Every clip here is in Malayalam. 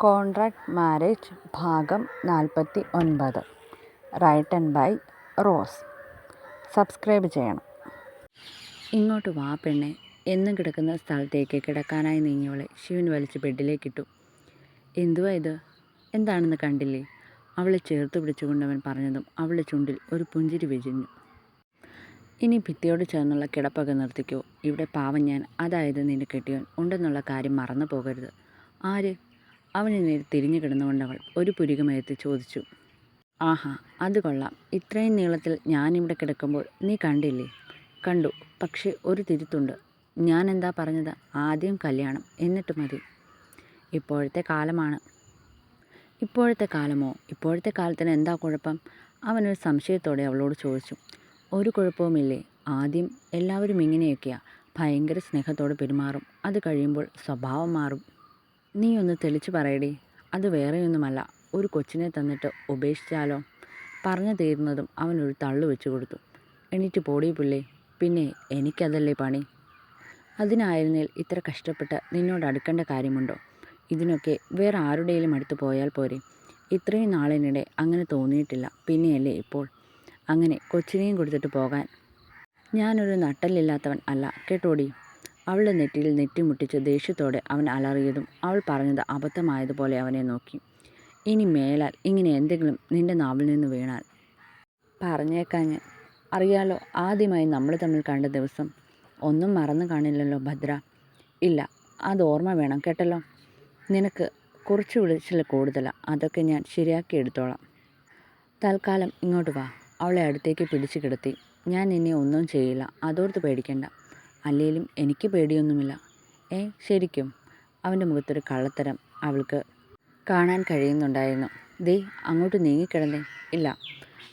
കോൺട്രാക്ട് മാരേജ് ഭാഗം നാൽപ്പത്തി ഒൻപത്. Written by rose. സബ്സ്ക്രൈബ് ചെയ്യണം. ഇങ്ങോട്ട് വാ പെണ്ണെ. എന്നും കിടക്കുന്ന സ്ഥലത്തേക്ക് കിടക്കാനായി നീങ്ങിയവളെ ശിവൻ വലിച്ച് ബെഡിലേക്കിട്ടു. എന്തുവാ ഇത്? എന്താണെന്ന് കണ്ടില്ലേ? അവളെ ചേർത്ത് പിടിച്ചുകൊണ്ടവൻ പറഞ്ഞതും അവളുടെ ചുണ്ടിൽ ഒരു പുഞ്ചിരി വിരിഞ്ഞു. ഇനി ഭിത്തിയോട് ചേർന്നുള്ള കിടപ്പൊക്കെ നിർത്തിക്കോ. ഇവിടെ പാവം ഞാൻ. അതായത് നിന്റെ കെട്ടിയവൻ. ഉണ്ടെന്നുള്ള കാര്യം മറന്നു പോകരുത്. ആര്? അവന് നേരെ തിരിഞ്ഞു കിടന്നുകൊണ്ടവൾ ഒരു പുരികമയത്തി ചോദിച്ചു ആഹാ അത് കൊള്ളാം. ഇത്രയും നീളത്തിൽ ഞാനിവിടെ കിടക്കുമ്പോൾ നീ കണ്ടില്ലേ? കണ്ടു. പക്ഷേ ഒരു തിരുത്തുണ്ട്. ഞാൻ എന്താ പറഞ്ഞത്? ആദ്യം കല്യാണം എന്നിട്ട് മതി. ഇപ്പോഴത്തെ കാലമാണ്. ഇപ്പോഴത്തെ കാലമോ? ഇപ്പോഴത്തെ കാലത്തിന് എന്താ കുഴപ്പം? അവനൊരു സംശയത്തോടെ അവളോട് ചോദിച്ചു. ഒരു കുഴപ്പവുമില്ലേ. ആദ്യം എല്ലാവരും ഇങ്ങനെയൊക്കെയാ. ഭയങ്കര സ്നേഹത്തോടെ പെരുമാറും. അത് കഴിയുമ്പോൾ സ്വഭാവം മാറും. നീ ഒന്ന് തെളിച്ച് പറയടി. അത് വേറെയൊന്നുമല്ല. ഒരു കൊച്ചിനെ തന്നിട്ട് ഉപേക്ഷിച്ചാലോ? പറഞ്ഞു തീരുന്നതും അവനൊരു തള്ളു വെച്ചു കൊടുത്തു. എണീറ്റ് പോടി പിള്ളേ. പിന്നെ എനിക്കതല്ലേ പണി? അതിനായിരുന്നേൽ ഇത്ര കഷ്ടപ്പെട്ട് നിന്നോട് അടുക്കേണ്ട കാര്യമുണ്ടോ? ഇതിനൊക്കെ വേറെ ആരുടെയും അടുത്ത് പോയാൽ പോരെ. ഇത്രയും നാളിനിടെ അങ്ങനെ തോന്നിയിട്ടില്ല. പിന്നെയല്ലേ ഇപ്പോൾ? അങ്ങനെ കൊച്ചിനെയും കൊടുത്തിട്ട് പോകാൻ. ഞാനൊരു നട്ടലില്ലാത്തവൻ അല്ല. കേട്ടോടി? അവളുടെ നെറ്റിയിൽ നെറ്റിമുട്ടിച്ച് ദേഷ്യത്തോടെ അവൻ അലറിയതും അവൾ പറഞ്ഞത് അബദ്ധമായതുപോലെ അവനെ നോക്കി. ഇനി മേലാൽ ഇങ്ങനെ എന്തെങ്കിലും നിന്റെ നാവിൽ നിന്ന് വീണാൽ. പറഞ്ഞേക്കാൻ അറിയാലോ ആദ്യമായി നമ്മൾ തമ്മിൽ കണ്ട ദിവസം. ഒന്നും മറന്നു കാണില്ലല്ലോ ഭദ്ര. ഇല്ല അത് ഓർമ്മ വേണം കേട്ടല്ലോ. നിനക്ക് കുറച്ച് വിളിച്ചിൽ കൂടുതലാണ് അതൊക്കെ ഞാൻ ശരിയാക്കി എടുത്തോളാം. തൽക്കാലം ഇങ്ങോട്ട് വാ. അവളെ അടുത്തേക്ക് പിടിച്ചു കിടത്തി. ഞാൻ ഇനി ഒന്നും ചെയ്യില്ല. അതോർത്ത് പേടിക്കണ്ട. അല്ലേലും എനിക്ക് പേടിയൊന്നുമില്ല. ഏ ശരിക്കും. അവന്റെ മുഖത്തൊരു കള്ളത്തരം അവൾക്ക് കാണാൻ കഴിയുന്നുണ്ടായിരുന്നു. ദേ അങ്ങോട്ട് നീങ്ങിക്കിടന്നേ. ഇല്ല.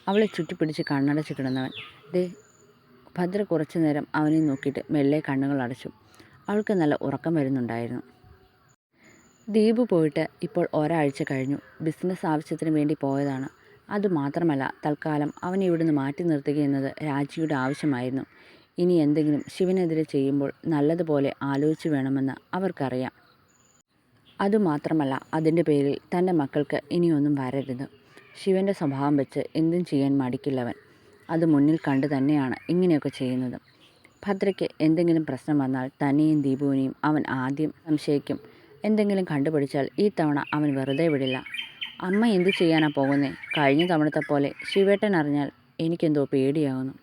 അവളെ ചുറ്റിപ്പിടിച്ച് കണ്ണടച്ച് കിടന്നവൻ. ദേ ഭദ്ര കുറച്ചു നേരം അവനെ നോക്കിയിട്ട് മെല്ലെ കണ്ണുകൾ അടച്ചു. അവൾക്ക് നല്ല ഉറക്കം വരുന്നുണ്ടായിരുന്നു. ദ്വീപ് പോയിട്ട് ഇപ്പോൾ ഒരാഴ്ച കഴിഞ്ഞു. ബിസിനസ് ആവശ്യത്തിന് വേണ്ടി പോയതാണ്. അതുമാത്രമല്ല തൽക്കാലം അവനെ ഇവിടുന്ന് മാറ്റി നിർത്തുക എന്നത് രാജിയുടെ ആവശ്യമായിരുന്നു. ഇനി എന്തെങ്കിലും ശിവനെതിരെ ചെയ്യുമ്പോൾ നല്ലതുപോലെ ആലോചിച്ചു വേണമെന്ന് അവർക്കറിയാം. അതുമാത്രമല്ല അതിന്റെ പേരിൽ തന്റെ മക്കൾക്ക് ഇനിയൊന്നും വരരുത്. ശിവന്റെ സ്വഭാവം വെച്ച് എന്തും ചെയ്യാൻ മടിക്കില്ലവൻ. അത് മുന്നിൽ കണ്ടു തന്നെയാണ് ഇങ്ങനെയൊക്കെ ചെയ്യുന്നത്. ഭദ്രയ്ക്ക് എന്തെങ്കിലും പ്രശ്നം വന്നാൽ തന്നെയും ദീപുവിനെയും അവൻ ആദ്യം സംശയിക്കും. എന്തെങ്കിലും കണ്ടുപിടിച്ചാൽ ഈ തവണ അവൻ വെറുതെ വിടില്ല. അമ്മ എന്തു ചെയ്യാനാ പോകുന്നേ? കഴിഞ്ഞ തവണത്തെ പോലെ ശിവേട്ടൻ അറിഞ്ഞാൽ എനിക്കെന്തോ പേടിയാകുന്നു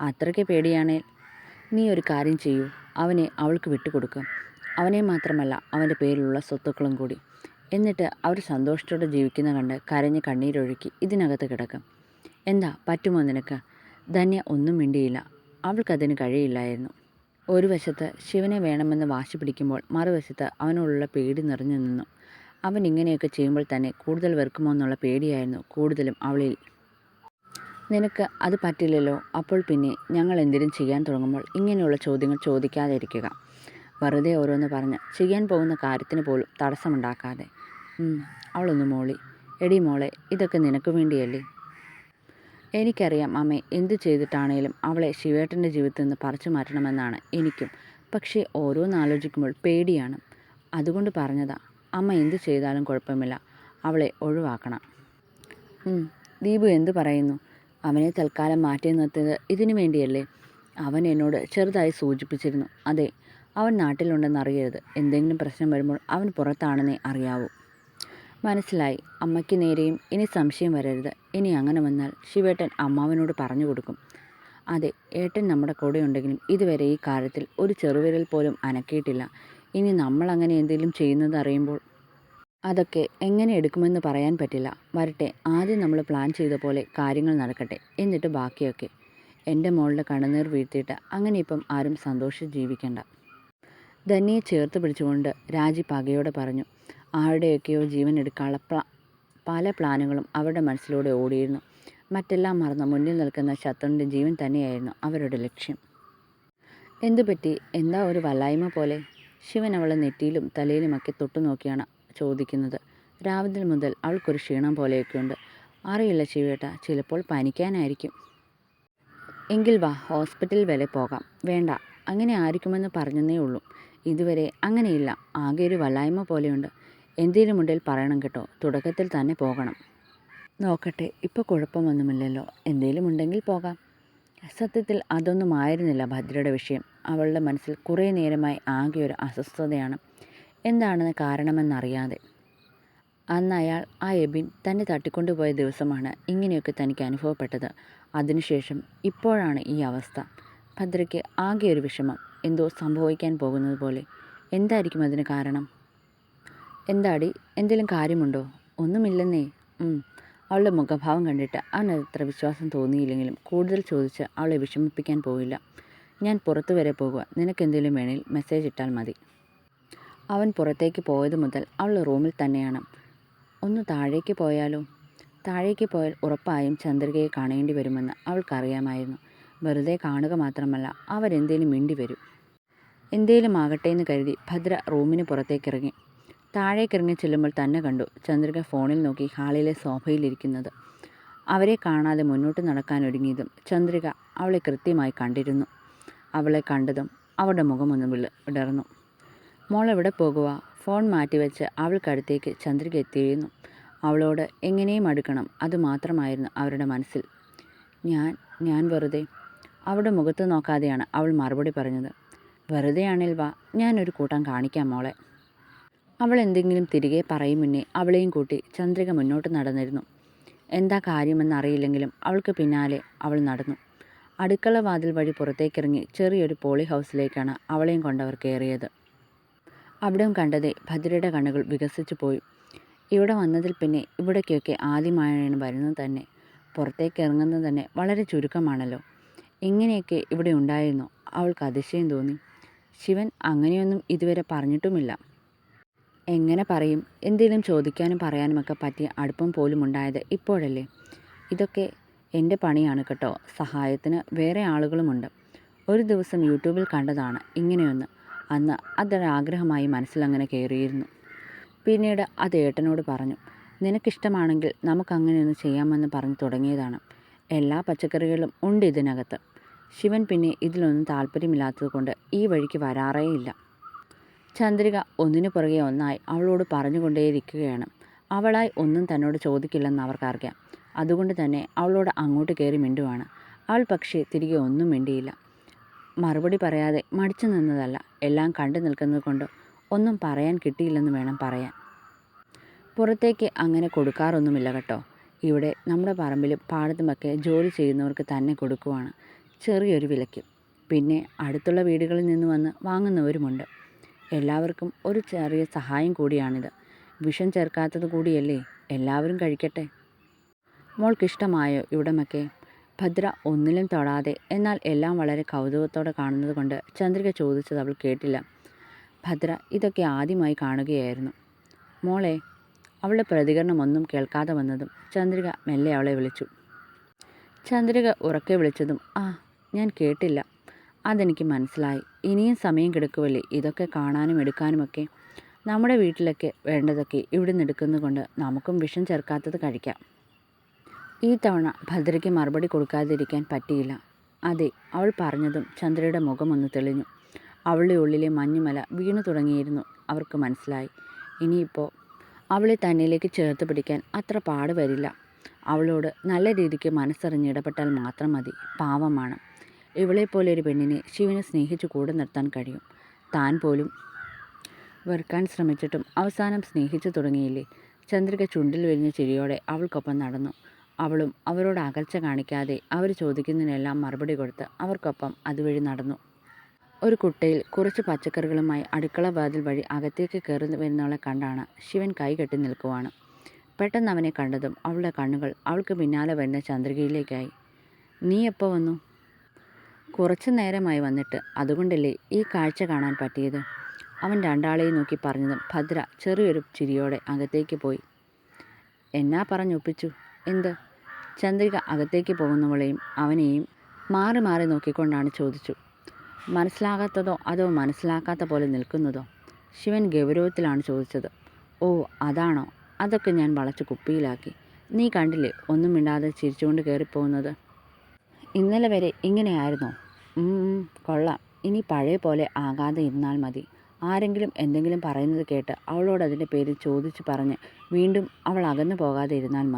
അത്രയ്ക്ക് പേടിയാണേൽ നീ ഒരു കാര്യം ചെയ്യൂ. അവനെ അവൾക്ക് വിട്ടുകൊടുക്കും. അവനെ മാത്രമല്ല അവന്റെ പേരിലുള്ള സ്വത്തുക്കളും കൂടി. എന്നിട്ട് അവർ സന്തോഷത്തോടെ ജീവിക്കുന്ന കണ്ട് കരഞ്ഞ് കണ്ണീരൊഴുക്കി ഇതിനകത്ത് കിടക്കും. എന്താ? പറ്റുമോ നിനക്ക്? ധന്യ ഒന്നും മിണ്ടിയില്ല. അവൾക്കതിന് കഴിയില്ലായിരുന്നു. ഒരു വശത്ത് ശിവനെ വേണമെന്ന് വാശി പിടിക്കുമ്പോൾ മറുവശത്ത് അവനോടുള്ള പേടി നിറഞ്ഞു നിന്നു. അവൻ ഇങ്ങനെയൊക്കെ ചെയ്യുമ്പോൾ തന്നെ കൂടുതൽ വെറുക്കുമോ എന്നുള്ള പേടിയായിരുന്നു കൂടുതലും അവളിൽ. നിനക്ക് അത് പറ്റില്ലല്ലോ. അപ്പോൾ പിന്നെ ഞങ്ങൾ എന്തിനും ചെയ്യാൻ തുടങ്ങുമ്പോൾ ഇങ്ങനെയുള്ള ചോദ്യങ്ങൾ ചോദിക്കാതിരിക്കുക. വെറുതെ ഓരോന്ന് പറഞ്ഞ് ചെയ്യാൻ പോകുന്ന കാര്യത്തിന് പോലും തടസ്സമുണ്ടാക്കാതെ. അവളൊന്ന് മോളി. എടി മോളെ ഇതൊക്കെ നിനക്ക് വേണ്ടിയല്ലേ? എനിക്കറിയാം അമ്മേ എന്തു ചെയ്തിട്ടാണേലും അവളെ ശിവേട്ടന്റെ ജീവിതത്തിൽ നിന്ന് പറിച്ചു മാറ്റണമെന്നാണ് എനിക്കും. പക്ഷേ ഓരോന്ന് ആലോചിക്കുമ്പോൾ പേടിയാണ്. അതുകൊണ്ട് പറഞ്ഞതാ അമ്മ എന്തു ചെയ്താലും കുഴപ്പമില്ല. അവളെ ഒഴിവാക്കണം. ദീപു എന്തു പറയുന്നു? അവനെ തൽക്കാലം മാറ്റി നിർത്തിയത് ഇതിനു വേണ്ടിയല്ലേ അവൻ എന്നോട് ചെറുതായി സൂചിപ്പിച്ചിരുന്നു. അതെ അവൻ നാട്ടിലുണ്ടെന്ന് അറിയരുത്. എന്തെങ്കിലും പ്രശ്നം വരുമ്പോൾ അവൻ പുറത്താണെന്നേ അറിയാവൂ. മനസ്സിലായി. അമ്മയ്ക്ക് നേരെയും ഇനി സംശയം വരരുത്. ഇനി അങ്ങനെ വന്നാൽ ശിവേട്ടൻ അമ്മാവനോട് പറഞ്ഞു കൊടുക്കും. അതെ ഏട്ടൻ നമ്മുടെ കൂടെ ഉണ്ടെങ്കിലും ഇതുവരെ ഈ കാര്യത്തിൽ ഒരു ചെറുവിരൽ പോലും അനക്കിയിട്ടില്ല. ഇനി നമ്മൾ അങ്ങനെ എന്തെങ്കിലും ചെയ്യുന്നത് അറിയുമ്പോൾ അതൊക്കെ എങ്ങനെ എടുക്കുമെന്ന് പറയാൻ പറ്റില്ല. വരട്ടെ ആദ്യം നമ്മൾ പ്ലാൻ ചെയ്ത പോലെ കാര്യങ്ങൾ നടക്കട്ടെ. എന്നിട്ട് ബാക്കിയൊക്കെ. എന്റെ മോളുടെ കണ്ണുനീർ വീഴ്ത്തിയിട്ട് അങ്ങനെ ഇപ്പം ആരും സന്തോഷിച്ച് ജീവിക്കണ്ട. ധന്യയെ ചേർത്ത് പിടിച്ചുകൊണ്ട് രാജി പകയോടെ പറഞ്ഞു ആരുടെയൊക്കെയോ ജീവൻ എടുക്കാനുള്ള പ്ലാ പല പ്ലാനുകളും അവരുടെ മനസ്സിലൂടെ ഓടിയിരുന്നു. മറ്റെല്ലാം മറന്ന് മുന്നിൽ നിൽക്കുന്ന ശത്രുവിന്റെ ജീവൻ തന്നെയായിരുന്നു അവരുടെ ലക്ഷ്യം. എന്തുപറ്റി? എന്താ ഒരു വല്ലായ്മ പോലെ? ശിവൻ അവളെ നെറ്റിയിലും തലയിലുമൊക്കെ തൊട്ടു നോക്കിയാണ് ചോദിക്കുന്നത്. രാവിലെ മുതൽ അവൾക്കൊരു ക്ഷീണം പോലെയൊക്കെയുണ്ട്. അറിയില്ല ശിവേട്ട ചിലപ്പോൾ പനിക്കാനായിരിക്കും. എങ്കിൽ വാ ഹോസ്പിറ്റൽ വരെ പോകാം. വേണ്ട അങ്ങനെ ആയിരിക്കുമെന്ന് പറഞ്ഞതേ ഉള്ളൂ. ഇതുവരെ അങ്ങനെയില്ല ആകെ ഒരു വല്ലായ്മ പോലെയുണ്ട്. എന്തേലും ഉണ്ടെങ്കിൽ പറയണം കേട്ടോ തുടക്കത്തിൽ തന്നെ പോകണം. നോക്കട്ടെ ഇപ്പോൾ കുഴപ്പമൊന്നുമില്ലല്ലോ. എന്തേലും ഉണ്ടെങ്കിൽ പോകാം. സത്യത്തിൽ അതൊന്നും ആയിരുന്നില്ല ഭദ്രയുടെ വിഷയം. അവളുടെ മനസ്സിൽ കുറേ നേരമായി ആകെ ഒരു അസ്വസ്ഥതയാണ്. എന്താണെന്ന് കാരണമെന്നറിയാതെ അന്ന് അയാൾ ആ എബിൻ തന്നെ തട്ടിക്കൊണ്ടുപോയ ദിവസമാണ് ഇങ്ങനെയൊക്കെ തനിക്ക് അനുഭവപ്പെട്ടത്. അതിനുശേഷം ഇപ്പോഴാണ് ഈ അവസ്ഥ. ഭദ്രയ്ക്ക് ആകെ ഒരു വിഷമം. എന്തോ സംഭവിക്കാൻ പോകുന്നത് പോലെ. എന്തായിരിക്കും അതിന് കാരണം? എന്താടി? എന്തെങ്കിലും കാര്യമുണ്ടോ? ഒന്നുമില്ലെന്നേ. അവളുടെ മുഖഭാവം കണ്ടിട്ട് അവനത്ര വിശ്വാസം തോന്നിയില്ലെങ്കിലും കൂടുതൽ ചോദിച്ച് അവളെ വിഷമിപ്പിക്കാൻ പോയില്ല ഞാൻ പുറത്തു വരെ പോകുക നിനക്കെന്തെങ്കിലും വേണേൽ മെസ്സേജ് ഇട്ടാൽ മതി. അവൻ പുറത്തേക്ക് പോയത് മുതൽ അവൾ റൂമിൽ തന്നെയാണ്. ഒന്ന് താഴേക്ക് പോയാലോ? താഴേക്ക് പോയാൽ ഉറപ്പായും ചന്ദ്രികയെ കാണേണ്ടി വരുമെന്ന് അവൾക്കറിയാമായിരുന്നു. വെറുതെ കാണുക മാത്രമല്ല അവരെന്തേലും മിണ്ടി വരും. എന്തേലും ആകട്ടെ എന്ന് കരുതി ഭദ്ര റൂമിന് പുറത്തേക്കിറങ്ങി. താഴേക്കിറങ്ങി ചെല്ലുമ്പോൾ തന്നെ കണ്ടു ചന്ദ്രിക ഫോണിൽ നോക്കി ഹാളിലെ സോഫയിലിരിക്കുന്നത് അവരെ കാണാതെ മുന്നോട്ട് നടക്കാൻ ഒരുങ്ങിയതും ചന്ദ്രിക അവളെ കൃത്യമായി കണ്ടിരുന്നു. അവളെ കണ്ടതും അവളുടെ മുഖമൊന്ന് വിള വിടർന്നു. മോൾ എവിടെ പോകുക ഫോൺ മാറ്റിവെച്ച് അവൾക്കടുത്തേക്ക് ചന്ദ്രിക എത്തിയിരുന്നു. അവളോട് എങ്ങനെയും അടുക്കണം അതുമാത്രമായിരുന്നു അവരുടെ മനസ്സിൽ. ഞാൻ ഞാൻ വെറുതെ. അവളുടെ മുഖത്ത് നോക്കാതെയാണ് അവൾ മറുപടി പറഞ്ഞത്. വെറുതെയാണേൽ വാ ഞാനൊരു കൂട്ടം കാണിക്കാം മോളെ. അവൾ എന്തെങ്കിലും തിരികെ പറയും മുന്നേ അവളെയും കൂട്ടി ചന്ദ്രിക മുന്നോട്ട് നടന്നിരുന്നു. എന്താ കാര്യമെന്നറിയില്ലെങ്കിലും അവൾക്ക് പിന്നാലെ അവൾ നടന്നു. അടുക്കള വാതിൽ വഴി പുറത്തേക്കിറങ്ങി ചെറിയൊരു പോളി ഹൗസിലേക്കാണ് അവളെയും കൊണ്ടവർ കയറിയത്. അവിടെയും കണ്ടതേ ഭദ്രയുടെ കണ്ണുകൾ വികസിച്ചു പോയി. ഇവിടെ വന്നതിൽ പിന്നെ ഇവിടേക്കൊക്കെ ആദ്യമായാണ് വരുന്നത് തന്നെ. പുറത്തേക്ക് ഇറങ്ങുന്നത് തന്നെ വളരെ ചുരുക്കമാണല്ലോ. ഇങ്ങനെയൊക്കെ ഇവിടെ ഉണ്ടായിരുന്നു. അവൾക്ക് അതിശയം തോന്നി. ശിവൻ അങ്ങനെയൊന്നും ഇതുവരെ പറഞ്ഞിട്ടുമില്ല. എങ്ങനെ പറയും? എന്തെങ്കിലും ചോദിക്കാനും പറയാനുമൊക്കെ പറ്റിയ അടുപ്പം പോലും ഉണ്ടായത് ഇപ്പോഴല്ലേ? ഇതൊക്കെ എന്റെ പണിയാണ് കേട്ടോ. സഹായത്തിന് വേറെ ആളുകളുമുണ്ട്. ഒരു ദിവസം യൂട്യൂബിൽ കണ്ടതാണ് ഇങ്ങനെയൊന്ന്. അന്ന് അതൊരാഗ്രഹമായി മനസ്സിലങ്ങനെ കയറിയിരുന്നു. പിന്നീട് അത് ഏട്ടനോട് പറഞ്ഞു നിനക്കിഷ്ടമാണെങ്കിൽ നമുക്കങ്ങനെയൊന്ന് ചെയ്യാമെന്ന് പറഞ്ഞു തുടങ്ങിയതാണ്. എല്ലാ പച്ചക്കറികളും ഉണ്ട് ഇതിനകത്ത്. ശിവൻ പിന്നെ ഇതിലൊന്നും താല്പര്യമില്ലാത്തതുകൊണ്ട് ഈ വഴിക്ക് വരാറേയില്ല. ചന്ദ്രിക ഒന്നിനു പുറകെ ഒന്നായി അവളോട് പറഞ്ഞുകൊണ്ടേയിരിക്കുകയാണ്. അവളായി ഒന്നും തന്നോട് ചോദിക്കില്ലെന്ന് അവർക്കറിയാം. അതുകൊണ്ട് തന്നെ അവളോട് അങ്ങോട്ട് കയറി മിണ്ടുവാണ്. അവൾ പക്ഷേ തിരികെ ഒന്നും മിണ്ടിയില്ല. മറുപടി പറയാതെ മടിച്ചു നിന്നതല്ല. എല്ലാം കണ്ടു നിൽക്കുന്നത് കൊണ്ട് ഒന്നും പറയാൻ കിട്ടിയില്ലെന്ന് വേണം പറയാൻ. പുറത്തേക്ക് അങ്ങനെ കൊടുക്കാറൊന്നുമില്ല കേട്ടോ. ഇവിടെ നമ്മുടെ പറമ്പിലും പാടത്തുമൊക്കെ ജോലി ചെയ്യുന്നവർക്ക് തന്നെ കൊടുക്കുവാണ്. ചെറിയൊരു വിലയ്ക്ക്. പിന്നെ അടുത്തുള്ള വീടുകളിൽ നിന്ന് വന്ന് വാങ്ങുന്നവരുമുണ്ട്. എല്ലാവർക്കും ഒരു ചെറിയ സഹായം കൂടിയാണിത്. വിഷം ചേർക്കാത്തത് കൂടിയല്ലേ? എല്ലാവരും കഴിക്കട്ടെ. മോൾക്കിഷ്ടമായോ ഇവിടമൊക്കെ? ഭദ്ര ഒന്നിലും തൊടാതെ എന്നാൽ എല്ലാം വളരെ കൗതുകത്തോടെ കാണുന്നത് കൊണ്ട് ചന്ദ്രിക ചോദിച്ചത് അവൾ കേട്ടില്ല. ഭദ്ര ഇതൊക്കെ ആദ്യമായി കാണുകയായിരുന്നു. മോളെ അവളുടെ പ്രതികരണം ഒന്നും കേൾക്കാതെ വന്നതും ചന്ദ്രിക മെല്ലെ അവളെ വിളിച്ചു. ചന്ദ്രിക ഉറക്കെ വിളിച്ചതും ആ ഞാൻ കേട്ടില്ല. അതെനിക്ക് മനസ്സിലായി. ഇനിയും സമയം കിടക്കുമല്ലേ ഇതൊക്കെ കാണാനും എടുക്കാനുമൊക്കെ. നമ്മുടെ വീട്ടിലൊക്കെ വേണ്ടതൊക്കെ ഇവിടെ നിന്ന് എടുക്കുന്നതുകൊണ്ട് നമുക്കും വിഷം ചേർക്കാത്തത് കഴിക്കാം. ഈ തവണ ഭദ്രയ്ക്ക് മറുപടി കൊടുക്കാതിരിക്കാൻ പറ്റിയില്ല. അതെ അവൾ പറഞ്ഞതും ചന്ദ്രയുടെ മുഖമൊന്ന് തെളിഞ്ഞു. അവളുടെ ഉള്ളിലെ മഞ്ഞുമല വീണു തുടങ്ങിയിരുന്നു. അവർക്ക് മനസ്സിലായി. ഇനിയിപ്പോൾ അവളെ തന്നിലേക്ക് ചേർത്ത് പിടിക്കാൻ അത്ര പാട് വരില്ല. അവളോട് നല്ല രീതിക്ക് മനസ്സറിഞ്ഞ് ഇടപെട്ടാൽ മാത്രം മതി. പാവമാണ്. ഇവളെപ്പോലെ ഒരു പെണ്ണിനെ ശിവനെ സ്നേഹിച്ചു കൂടെ നിർത്താൻ കഴിയും. താൻ പോലും വെറുക്കാൻ ശ്രമിച്ചിട്ടും അവസാനം സ്നേഹിച്ചു തുടങ്ങിയില്ലേ? ചന്ദ്രിക ചുണ്ടിൽ വിരിഞ്ഞ ചിരിയോടെ അവൾക്കൊപ്പം നടന്നു. അവളും അവരോട് അകൽച്ച കാണിക്കാതെ അവർ ചോദിക്കുന്നതിനെല്ലാം മറുപടി കൊടുത്ത് അവർക്കൊപ്പം അതുവഴി നടന്നു. ഒരു കുട്ടയിൽ കുറച്ച് പച്ചക്കറികളുമായി അടുക്കള വാതിൽ വഴി അകത്തേക്ക് കയറി വരുന്നവളെ കണ്ടാണ് ശിവൻ കൈകെട്ടി നിൽക്കുവാണ്. പെട്ടെന്ന് അവനെ കണ്ടതും അവളുടെ കണ്ണുകൾ അവൾക്ക് പിന്നാലെ വരുന്ന ചന്ദ്രികയിലേക്കായി. നീ എപ്പോൾ വന്നു? കുറച്ചു നേരമായി വന്നിട്ട്. അതുകൊണ്ടല്ലേ ഈ കാഴ്ച കാണാൻ പറ്റിയത്? അവൻ രണ്ടാളെയും നോക്കി പറഞ്ഞതും ഭദ്ര ചെറിയൊരു ചിരിയോടെ അകത്തേക്ക് പോയി. എന്നാ പറഞ്ഞൊപ്പിച്ചു എന്ത്? ചന്ദ്രിക അകത്തേക്ക് പോകുന്നവളെയും അവനെയും മാറി മാറി നോക്കിക്കൊണ്ടാണ് ചോദിച്ചു. മനസ്സിലാകാത്തതോ അതോ മനസ്സിലാക്കാത്ത പോലെ നിൽക്കുന്നതോ? ശിവൻ ഗൗരവത്തിലാണ് ചോദിച്ചത്. ഓ അതാണോ? അതൊക്കെ ഞാൻ വളച്ച് കുപ്പിയിലാക്കി. നീ കണ്ടില്ലേ ഒന്നും മിണ്ടാതെ ചിരിച്ചുകൊണ്ട് കയറിപ്പോകുന്നത്? ഇന്നലെ വരെ ഇങ്ങനെയായിരുന്നോ? കൊള്ളാം. ഇനി പഴയ പോലെ ആകാതെ ഇരുന്നാൽ മതി. ആരെങ്കിലും എന്തെങ്കിലും പറയുന്നത് കേട്ട് അവളോട് അതിന്റെ പേര് ചോദിച്ചു പറഞ്ഞ് വീണ്ടും അവൾ അകന്നു പോകാതെ ഇരുന്നാൽ മതി.